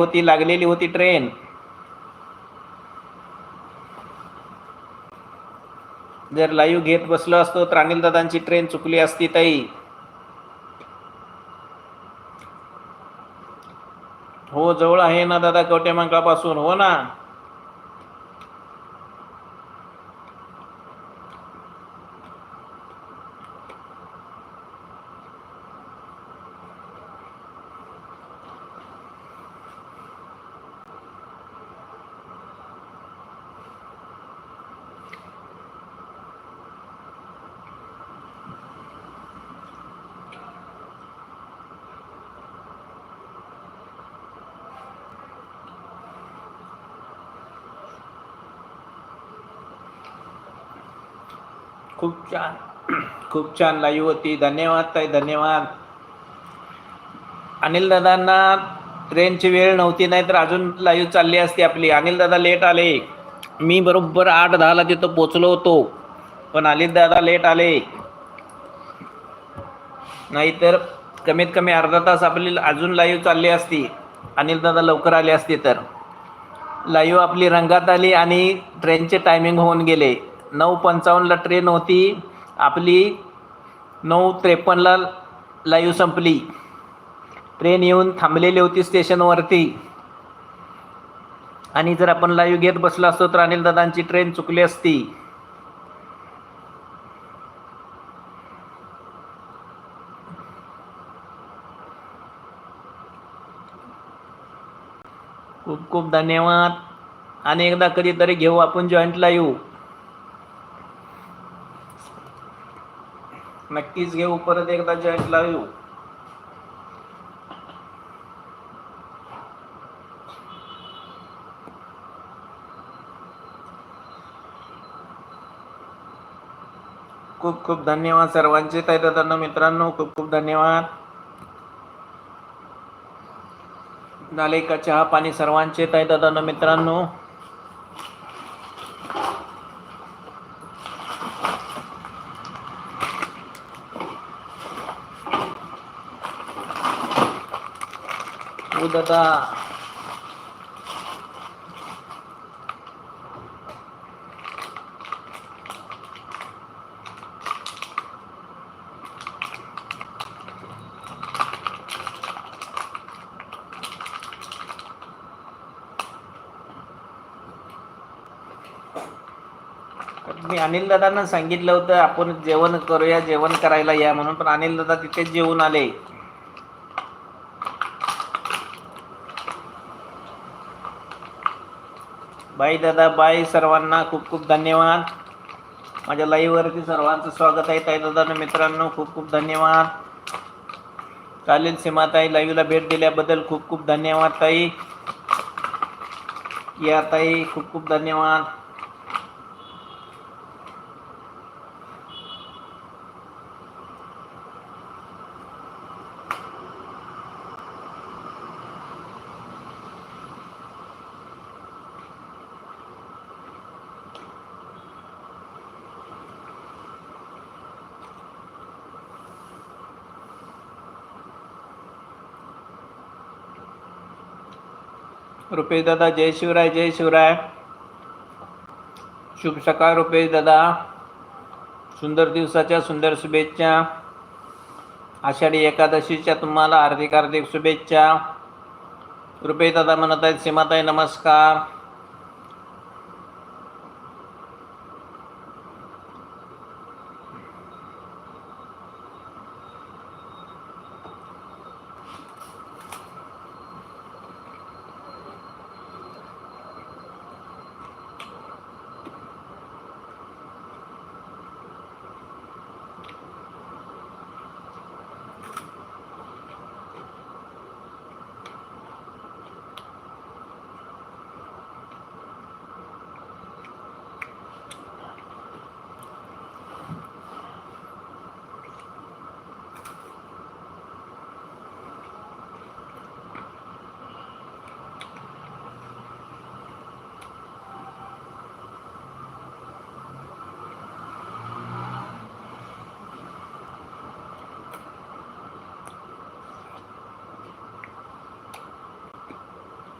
होती लागलेली होती ट्रेन जर लाईव्ह घेत बसलो असतो तर अनिल दादांची ट्रेन चुकली असती ताई. हो जवळ आहे ना दादा कवटेमंकापासून हो ना. खूप छान खूप छान लाईव्ह होती. धन्यवाद ताई धन्यवाद. अनिल दादांना ट्रेनची वेळ नव्हती नाही तर अजून लाईव्ह चालली असती आपली. अनिल दादा लेट आले. मी बरोबर आठ दहाला तिथं पोचलो होतो. पण अनिल दादा लेट आले. नाहीतर कमीत कमी अर्धा तास आपली अजून लाईव्ह चालली असती. अनिल दादा लवकर आले असते तर. लाईव्ह आपली रंगात आली आणि ट्रेनचे टायमिंग होऊन गेले. नऊ पंचावन्नला ट्रेन होती. आपली नऊ त्रेपन्नला लाईव्ह संपली. ट्रेन येऊन थांबलेली होती स्टेशनवरती आणि जर आपण लाईव्ह घेत बसलो असतो तर अनिल दादांची ट्रेन चुकली असती. खूप खूप धन्यवाद. आणि एकदा कधीतरी घेऊ आपण जॉईंट लाईव्ह नक्कीच घेऊ परत एकदा जॉईंटला येऊ. खूप खूप धन्यवाद सर्वांचे. ताई मित्रांनो खूप खूप धन्यवाद. झाले का चहा पाणी सर्वांचे ताई मित्रांनो. हो दादा मी अनिल दादांना सांगितलं होतं आपण जेवण करूया जेवण करायला या म्हणून पण अनिल दादा तिथेच जेवून आले. बाई दादा बाय सर्वांना खूप खूप धन्यवाद. माझ्या लाईव्हवरती सर्वांचं स्वागत आहे. ताई दादा मित्रांनो खूप खूप धन्यवाद. चालेल सीमाताई लाईव्हला भेट दिल्याबद्दल खूप खूप धन्यवाद ताई. या ताई खूप खूप धन्यवाद. रुपेश दादा जय शिवराय जय शिवराय. शुभ सकाळ रुपेश दादा. सुंदर दिवसाच्या सुंदर शुभेच्छा. आषाढी एकादशीच्या तुम्हाला हार्दिक हार्दिक शुभेच्छा. रुपेश दादा म्हणत आहेत सीमाताई नमस्कार.